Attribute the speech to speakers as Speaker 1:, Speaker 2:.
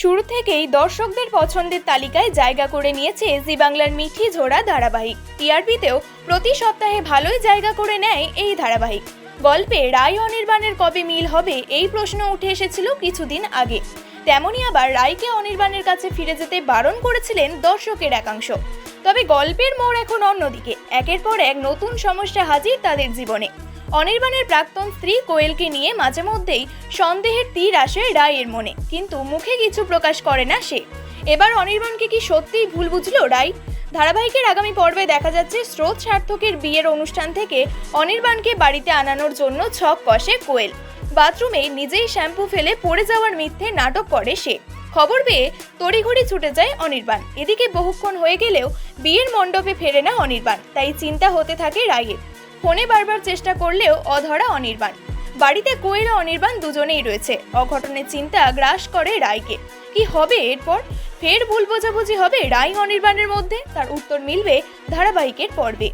Speaker 1: শুরু থেকেই দর্শকদের পছন্দের তালিকায় জায়গা করে নিয়েছে জি বাংলার মিঠি ঝোড়া ধারাবাহিক। টিআরপিতেও প্রতি সপ্তাহে ভালোই জায়গা করে নেয় এই ধারাবাহিক। গল্পে রায় অনির্বাণের কবে মিল হবে এই প্রশ্ন উঠে এসেছিল কিছুদিন আগে। তেমনই আবার রায়কে অনির্বাণের কাছে ফিরে যেতে বারণ করেছিলেন দর্শকের একাংশ। তবে গল্পের মোড় এখন অন্যদিকে। একের পর এক নতুন সমস্যা হাজির তাদের জীবনে। অনির্বাণের প্রাক্তন স্ত্রী কোয়েলকে নিয়ে মাঝে মধ্যেই সন্দেহের তীর আসে রায়ের মনে। কিন্তু মুখে কিছু প্রকাশ করে না সে। এবার অনির্বাণকে কি সত্যিই ভুল বুঝলো রায়? ধারাবাহিকের আগামী পর্বে দেখা যাচ্ছে স্রোত সার্থকের বিয়ের অনুষ্ঠান থেকে অনির্বাণকে বাড়িতে আনানোর জন্য ছক কষে কোয়েল। বাথরুমে নিজেই শ্যাম্পু ফেলে পড়ে যাওয়ার মিথ্যে নাটক করে সে। খবর পেয়ে তড়িঘড়ি ছুটে যায় অনির্বাণ। এদিকে বহুক্ষণ হয়ে গেলেও বিয়ের মণ্ডপে ফেরে না অনির্বাণ। তাই চিন্তা হতে থাকে রায়ের। ফোনে বারবার চেষ্টা করলেও অধরা অনির্বাণ। বাড়িতে কোয়েল অনির্বাণ দুজনেই রয়েছে। অঘটনের চিন্তা গ্রাস করে রায়কে। কি হবে এরপর? ফের ভুল বোঝাবুঝি হবে রায় অনির্বাণের মধ্যে? তার উত্তর মিলবে ধারাবাহিকের পর্বে।